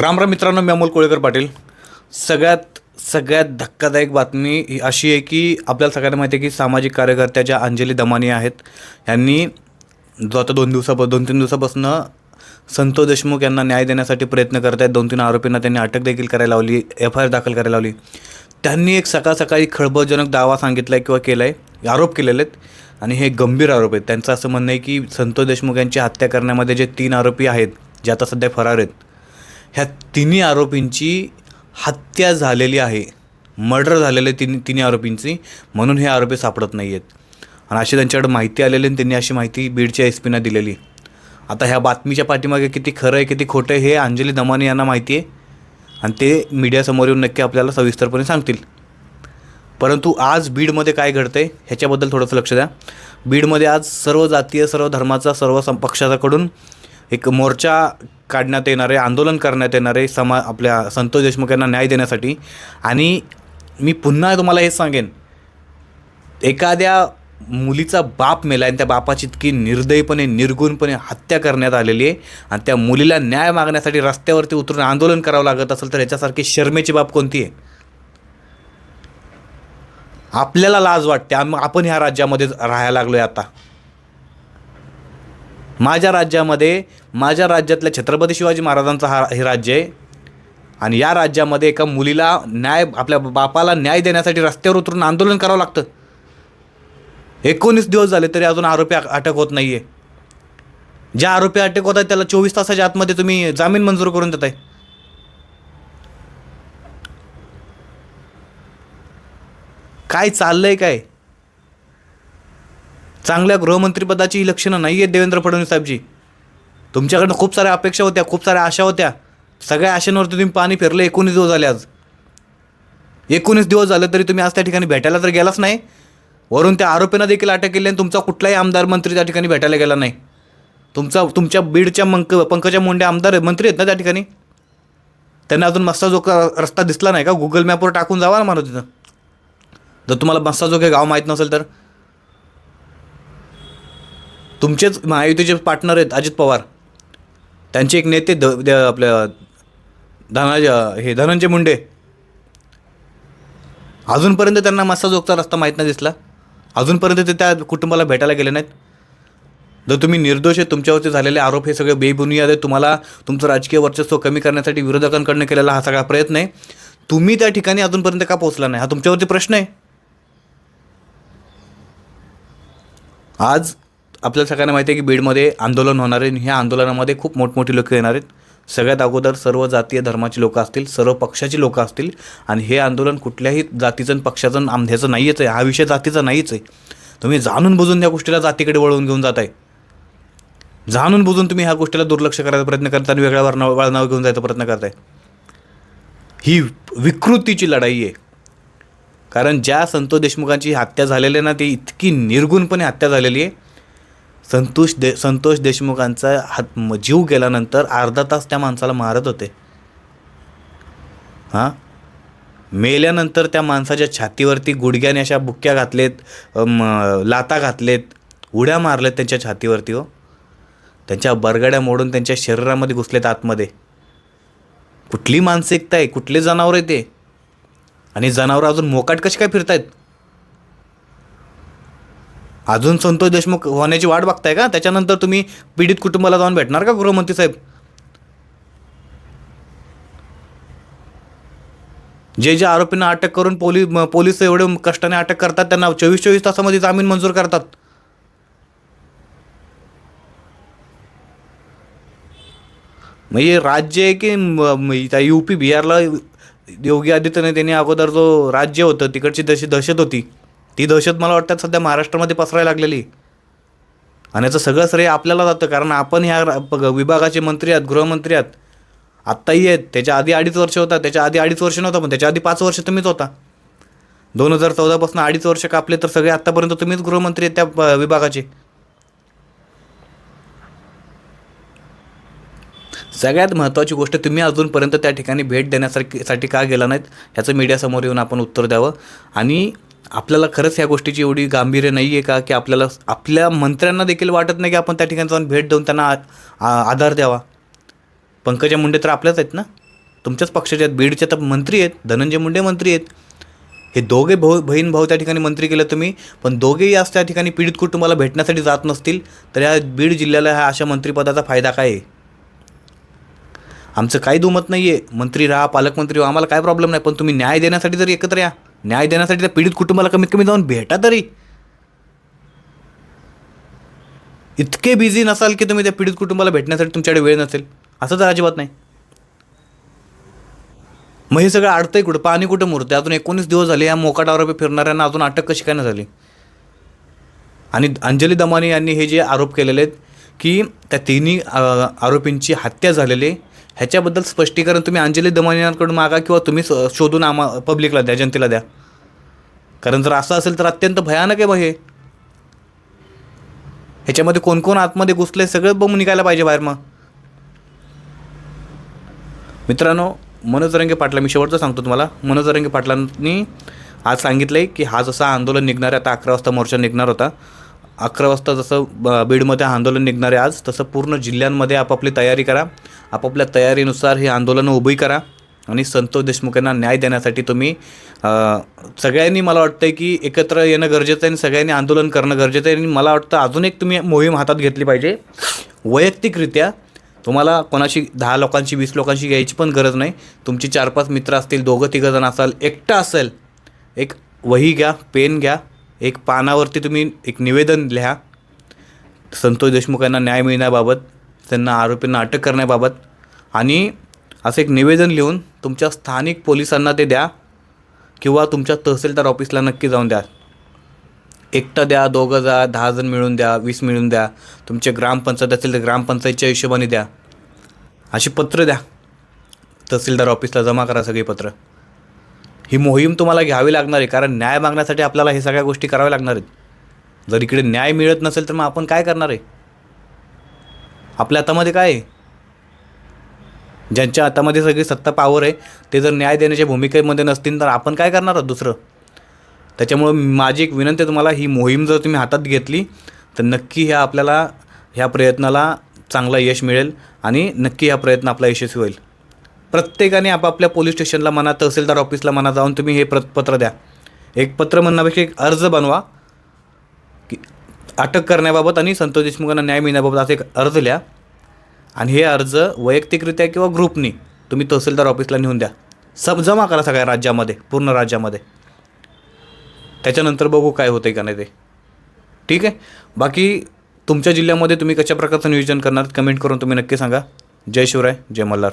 राम राम मित्रांनो मी अमोल कोळेकर पाटील. सगळ्यात सगळ्यात धक्कादायक बातमी ही अशी आहे की आपल्याला सगळ्यांना माहिती आहे की सामाजिक कार्यकर्त्या ज्या अंजली दमानी आहेत. यांनी जो आता दोन दिवसापासून दोन तीन दिवसापासून संतोष देशमुख यांना न्याय देण्यासाठी प्रयत्न करत आहेत दोन तीन आरोपींना त्यांनी अटक देखील करायला लावली एफ आय आर दाखल करायला लावली. त्यांनी एक सकाळ सकाळी खळबळजनक दावा सांगितला आहे किंवा केला आहे आरोप केलेले आहेत. आणि हे गंभीर आरोप आहेत. त्यांचं असं म्हणणं आहे की संतोष देशमुख यांची हत्या करण्यामध्ये जे तीन आरोपी आहेत जे आता सध्या फरार आहेत ह्या तिन्ही आरोपींची हत्या झालेली आहे. मर्डर झालेलं आहे तिन्ही तिन्ही आरोपींची. म्हणून हे आरोपी सापडत नाही आहेत आणि अशी त्यांच्याकडे माहिती आलेली आणि त्यांनी अशी माहिती बीडच्या एस पीना दिलेली. आता ह्या बातमीच्या पाठीमागे किती खरं आहे किती खोटं आहे हे अंजली दमानी यांना माहिती आहे. आणि ते मीडियासमोर येऊन नक्की आपल्याला सविस्तरपणे सांगतील. परंतु आज बीडमध्ये काय घडतं आहे ह्याच्याबद्दल थोडंसं लक्ष द्या. बीडमध्ये आज सर्व जातीय सर्व धर्माचा सर्व सं पक्षाकडून एक मोर्चा काढण्यात येणार आहे आंदोलन करण्यात येणार आहे समा आपल्या संतोष देशमुख यांना न्याय देण्यासाठी. आणि मी पुन्हा तुम्हाला हे सांगेन. एखाद्या मुलीचा बाप मेला आणि त्या बापाची इतकी निर्दयीपणे निर्गुणपणे हत्या करण्यात आलेली आहे आणि त्या मुलीला न्याय मागण्यासाठी रस्त्यावरती उतरून आंदोलन करावं लागत असेल तर याच्यासारखी शर्मेची बाब कोणती आहे? आपल्याला लाज वाटते. आम आपण ह्या राज्यामध्ये राहायला लागलो आहे आता. माझ्या राज्यामध्ये माझ्या राज्यातल्या छत्रपती शिवाजी महाराजांचं हा हे राज्य आहे. आणि या राज्यामध्ये एका मुलीला न्याय आपल्या बापाला न्याय देण्यासाठी रस्त्यावर उतरून आंदोलन करावं लागतं. एकोणीस दिवस झाले तरी अजून आरोपी अटक होत नाही आहे ज्या आरोपी अटक होत आहेत त्याला चोवीस तासाच्या आतमध्ये तुम्ही जामीन मंजूर करून देताय. काय चाललं आहे काय? चांगल्या गृहमंत्रीपदाची ही लक्षणं नाही आहेत देवेंद्र फडणवीस साहेबजी. तुमच्याकडनं खूप साऱ्या अपेक्षा होत्या खूप साऱ्या आशा होत्या. सगळ्या आशांवरती तुम्ही पाणी फिरलं एकोणीस दिवस झाले आज. एकोणीस दिवस झाले तरी तुम्ही आज त्या ठिकाणी भेटायला तर गेलाच नाही. वरून त्या आरोपींना देखील अटक केली आणि तुमचा कुठलाही आमदार मंत्री त्या ठिकाणी भेटायला गेला नाही. तुमचा तुमच्या बीडच्या मंक पंकजा मुंडे आमदार मंत्री आहेत ना त्या ठिकाणी? त्यांना अजून मस्साजोग रस्ता दिसला नाही का? गुगल मॅपवर टाकून जावा ना माणूस तिथं जर तुम्हाला मस्साजोग हे गाव माहीत नसेल तर. तुमचेच महायुतीचे पार्टनर आहेत अजित पवार. त्यांचे एक नेते द- आपल्या धनाज हे धनंजय मुंडे. अजूनपर्यंत त्यांना मस्साजोगचा रस्ता माहीत नाही दिसला. अजूनपर्यंत ते त्या कुटुंबाला भेटायला गेले नाहीत. जर तुम्ही निर्दोष आहे तुमच्यावरती झालेले आरोप हे सगळे बेबुनियाद आहे तुम्हाला तुमचं राजकीय वर्चस्व कमी करण्यासाठी विरोधकांकडनं केलेला हा सगळा प्रयत्न आहे. तुम्ही त्या ठिकाणी अजूनपर्यंत का पोहोचला नाही? हा तुमच्यावरती प्रश्न आहे. आज आपल्याला सगळ्यांना माहिती आहे की बीडमध्ये आंदोलन होणार आहे ह्या आंदोलनामध्ये खूप मोठमोठी लोकं येणार आहेत. सगळ्यात अगोदर सर्व जातीय धर्माची लोकं असतील सर्व पक्षाची लोकं असतील आणि हे आंदोलन कुठल्याही जातीचं पक्षाचं आमध्याचं नाहीच आहे. हा विषय जातीचा नाहीच आहे. तुम्ही जाणून बुजून त्या गोष्टीला जातीकडे वळवून घेऊन जात आहे जाणून बुजून तुम्ही ह्या गोष्टीला दुर्लक्ष करायचा प्रयत्न करता आणि वेगळ्या वर्ण वळणावर घेऊन जायचा प्रयत्न करताय. ही विकृतीची लढाई आहे. कारण ज्या संतोष देशमुखांची हत्या झालेली आहे ना ती इतकी निर्गुणपणे हत्या झालेली आहे. संतोष दे संतोष देशमुखांचा हात जीव गेल्यानंतर अर्धा तास त्या माणसाला मारत होते. हां? मेल्यानंतर त्या माणसाच्या छातीवरती गुडघ्याने अशा बुक्क्या घातलेत लाता घातलेत उड्या मारल्यात त्यांच्या छातीवरती हो. त्यांच्या बरगड्या मोडून त्यांच्या शरीरामध्ये घुसलेत आतमध्ये. कुठली मानसिकता आहे? कुठले जनावर आहे ते? आणि जनावरं अजून मोकाट कशी काय फिरतायत? अजून संतोष देशमुख होण्याची वाट बघताय का? त्याच्यानंतर तुम्ही पीडित कुटुंबाला जाऊन भेटणार का गृहमंत्री साहेब? जे जे आरोपींना अटक करून पोलीस म- पोलीस एवढे कष्टाने अटक करतात त्यांना चोवीस चोवीस तासामध्ये जामीन मंजूर करतात. म्हणजे राज्य आहे की म- त्या यू पी बिहारला योगी आदित्यनाथ यांनी अगोदर जो राज्य होतं तिकडची जशी दहशत होती. ती दहशत मला वाटतं सध्या महाराष्ट्रामध्ये पसरायला लागलेली. आणि याचं सगळं श्रेय आपल्याला जातं कारण आपण ह्या प- विभागाचे मंत्री आहात गृहमंत्री आहात. आत्ताही आहेत त्याच्या आधी अडीच वर्ष होता त्याच्या आधी अडीच वर्ष नव्हता पण त्याच्या आधी पाच वर्ष तुम्हीच होता. दोन हजार चौदापासून अडीच वर्ष कापले तर सगळे आत्तापर्यंत तुम्हीच गृहमंत्री आहेत त्या प- विभागाचे. सगळ्यात महत्त्वाची गोष्ट तुम्ही अजूनपर्यंत त्या ठिकाणी भेट देण्यासाठी साठी का गेला नाहीत? ह्याचं मीडियासमोर येऊन आपण उत्तर द्यावं. आणि आपल्याला खरंच ह्या गोष्टीची एवढी गांभीर्य नाही आहे का की आपल्याला आपल्या मंत्र्यांना देखील वाटत नाही की आपण त्या ठिकाणी जाऊन भेट देऊन त्यांना आ- आधार द्यावा. पंकजा मुंडे तर आपल्याच आहेत ना? तुमच्याच पक्षाचे आहेत बीडचे तर मंत्री आहेत धनंजय मुंडे मंत्री आहेत. हे दोघे भाऊ बहीण भाऊ त्या ठिकाणी मंत्री केलं तुम्ही पण दोघेही आज त्या ठिकाणी पीडित कुटुंबाला भेटण्यासाठी जात नसतील तर या बीड जिल्ह्याला ह्या अशा मंत्रिपदाचा फायदा काय आहे? आमचं काही दुमत नाही आहे मंत्री राहा पालकमंत्री व्हा आम्हाला काय प्रॉब्लेम नाही पण तुम्ही न्याय देण्यासाठी जर एकत्र या. न्याय देण्यासाठी त्या पीडित कुटुंबाला कमीत कमी जाऊन भेटा तरी. इतके बिझी नसाल की तुम्ही त्या पीडित कुटुंबाला भेटण्यासाठी तुमच्याकडे वेळ नसेल. असं तर अजिबात नाही. मग हे सगळं अडतंय कुठं? पाणी कुठं मुरतं अजून एकोणीस दिवस झाले या मोकाटावर फिरणाऱ्यांना अजून अटक कशी काय नाही झाली? आणि अंजली दमानी यांनी हे जे आरोप केलेले आहेत की त्या तिन्ही आरोपींची हत्या झालेली ह्याच्याबद्दल स्पष्टीकरण तुम्ही अंजली दमानियांकडून मागा किंवा तुम्ही स- शोधून आम्हा पब्लिकला द्या जनतेला द्या. कारण जर असं असेल तर अत्यंत भयानक आहे बा हे. ह्याच्यामध्ये कोण कोण आतमध्ये घुसले सगळं बघून निघायला पाहिजे बाहेर मग. मित्रांनो मनोज रंगे पाटला मी शेवटचं सांगतो तुम्हाला. मनोज रंगे पाटलांनी आज सांगितलं आहे की हा जसा आंदोलन निघणार आहे आता अकरा वाजता मोर्चा निघणार होता. अकरा वाजता जसं बीडमध्ये आंदोलन निघणार आहे आज तसं पूर्ण जिल्ह्यांमध्ये आपापली तयारी करा. आपापल्या तयारीनुसार हे आंदोलनं उभी करा आणि संतोष देशमुख यांना न्याय देण्यासाठी तुम्ही सगळ्यांनी मला वाटतं की एकत्र येणं गरजेचं आहे आणि सगळ्यांनी आंदोलन करणं गरजेचं आहे आणि मला वाटतं अजून एक तुम्ही मोहीम हातात घेतली पाहिजे. वैयक्तिकरित्या तुम्हाला कोणाशी दहा लोकांची वीस लोकांशी घ्यायची पण गरज नाही. तुमची चार पाच मित्र असतील दोघं तिघं जण असाल एकटा असेल एक वही घ्या पेन घ्या एक पानावरती तुम्ही एक निवेदन लिहा. संतोष देशमुख यांना न्याय मिळण्याबाबत त्यांना आरोपींना अटक करण्याबाबत आणि असं एक निवेदन लिहून तुमच्या स्थानिक पोलिसांना ते द्या किंवा तुमच्या तहसीलदार ऑफिसला नक्की जाऊन द्या. एकटं द्या दोघं जा दहा जण मिळून द्या वीस मिळून द्या तुमचे ग्रामपंचायत असेल तर ग्रामपंचायतच्या हिशोबाने द्या. अशी पत्र द्या. तहसीलदार ऑफिसला जमा करा सगळी पत्र. ही मोहीम तुम्हाला घ्यावी लागणार आहे कारण न्याय मागण्यासाठी आपल्याला हे सगळ्या गोष्टी कराव्या लागणार आहेत. जर इकडे न्याय मिळत नसेल तर मग आपण काय करणार आहे? आपल्या हातामध्ये काय? आहे ज्यांच्या हातामध्ये सगळी सत्ता पावर आहे ते जर न्याय देण्याच्या भूमिकेमध्ये नसतील तर आपण काय करणार आहोत दुसरं? त्याच्यामुळं माझी एक विनंती आहे तुम्हाला ही मोहीम जर तुम्ही हातात घेतली तर नक्की ह्या आपल्याला ह्या प्रयत्नाला चांगला यश मिळेल आणि नक्की हा प्रयत्न आपला यशस्वी होईल. प्रत्येकाने आपापल्या पोलीस स्टेशनला म्हणा तहसीलदार ऑफिसला म्हणा जाऊन तुम्ही हे प्र पत्र द्या. एक पत्र म्हणण्यापेक्षा एक अर्ज बनवा. अटक करण्याबाबत आणि संतोष देशमुखांना न्याय मिळण्याबाबत असे एक अर्ज लिहा. आणि हे अर्ज वैयक्तिकरित्या किंवा ग्रुपनी तुम्ही तहसीलदार ऑफिसला नेऊन द्या. सब जमा करा सगळ्या राज्यामध्ये पूर्ण राज्यामध्ये. त्याच्यानंतर बघू काय होतं का नाही ते. ठीक आहे? बाकी तुमच्या जिल्ह्यामध्ये तुम्ही कशा प्रकारचं नियोजन करणार कमेंट करून तुम्ही नक्की सांगा. जय शिवराय जय मल्हार.